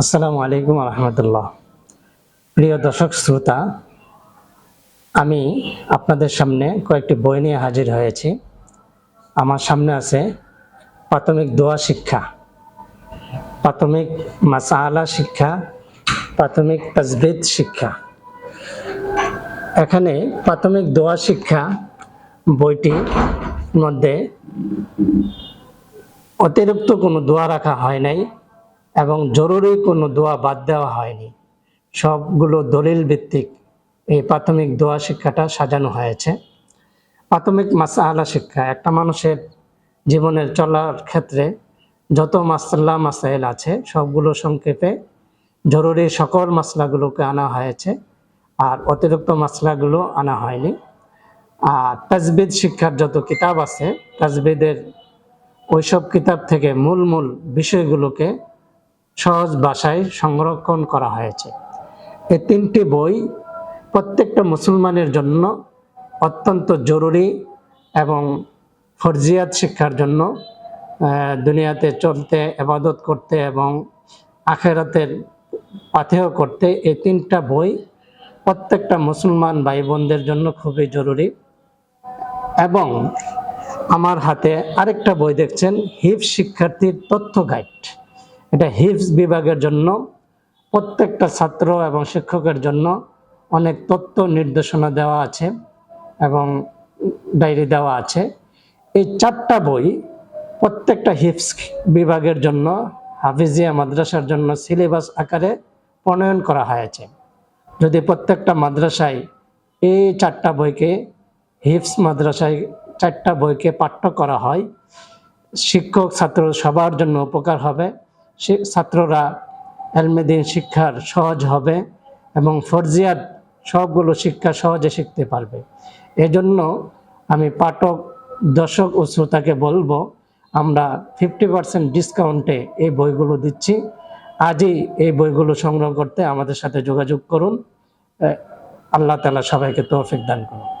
আসসালামু আলাইকুম রহমতুল্লাহ প্রিয় দর্শক শ্রোতা, আমি আপনাদের সামনে কয়েকটি বই নিয়ে হাজির হয়েছি। আমার সামনে আছে প্রাথমিক দোয়া শিক্ষা, প্রাথমিক মাসালা শিক্ষা, প্রাথমিক তাজবিদ শিক্ষা। এখানে প্রাথমিক দোয়া শিক্ষা বইটির মধ্যে অতিরিক্ত কোনো দোয়া রাখা হয় নাই। এবং জরুরি কোনো দোয়া বাদ দেওয়া হয়নি। সবগুলো দলিল ভিত্তিক এই প্রাথমিক দোয়া শিক্ষাটা সাজানো হয়েছে। প্রাথমিক মাসালা শিক্ষা, একটা মানুষের জীবনের চলার ক্ষেত্রে যত মাসাল্লা মাসাইল আছে, সবগুলো সংক্ষেপে জরুরি সকল মাসলাগুলোকে আনা হয়েছে আর অতিরিক্ত মাসলাগুলো আনা হয়নি। আর তাজবিদ শিক্ষার যত কিতাব আছে, তাজবিদের ওইসব কিতাব থেকে মূল মূল বিষয়গুলোকে সহজ ভাষায় সংরক্ষণ করা হয়েছে। এই তিনটি বই প্রত্যেকটা মুসলমানের জন্য অত্যন্ত জরুরি এবং ফরজিয়াত শিক্ষার জন্য দুনিয়াতে চলতে, এবাদত করতে এবং আখেরাতের পাথেয় করতে এই তিনটা বই প্রত্যেকটা মুসলমান ভাই বোনদের জন্য খুবই জরুরি। এবং আমার হাতে আরেকটা বই দেখছেন, হিফ শিক্ষার্থীর তথ্য গাইড এটা হিফস বিভাগের জন্য, প্রত্যেকটা ছাত্র এবং শিক্ষকের জন্য অনেক তথ্য নির্দেশনা দেওয়া আছে এবং ডায়েরি দেওয়া আছে। এই চারটা বই প্রত্যেকটা হিফস বিভাগের জন্য, হাফিজিয়া মাদ্রাসার জন্য সিলেবাস আকারে প্রণয়ন করা হয়েছে। যদি প্রত্যেকটা মাদ্রাসায় এই চারটা বইকে হিফস মাদ্রাসায় চারটা বইকে পাঠ্য করা হয়, শিক্ষক, ছাত্র সবার জন্য উপকার হবে। ছাত্ররা এলমেদিন শিক্ষার সহজ হবে এবং ফরজিয়াত সবগুলো শিক্ষা সহজে শিখতে পারবে। এজন্য আমি পাঠক, দর্শক ও শ্রোতাকে বলব, আমরা ফিফটি পার্সেন্ট ডিসকাউন্টে এই বইগুলো দিচ্ছি। আজই এই বইগুলো সংগ্রহ করতে আমাদের সাথে যোগাযোগ করুন। আল্লাহ তালা সবাইকে তৌফিক দান করুন।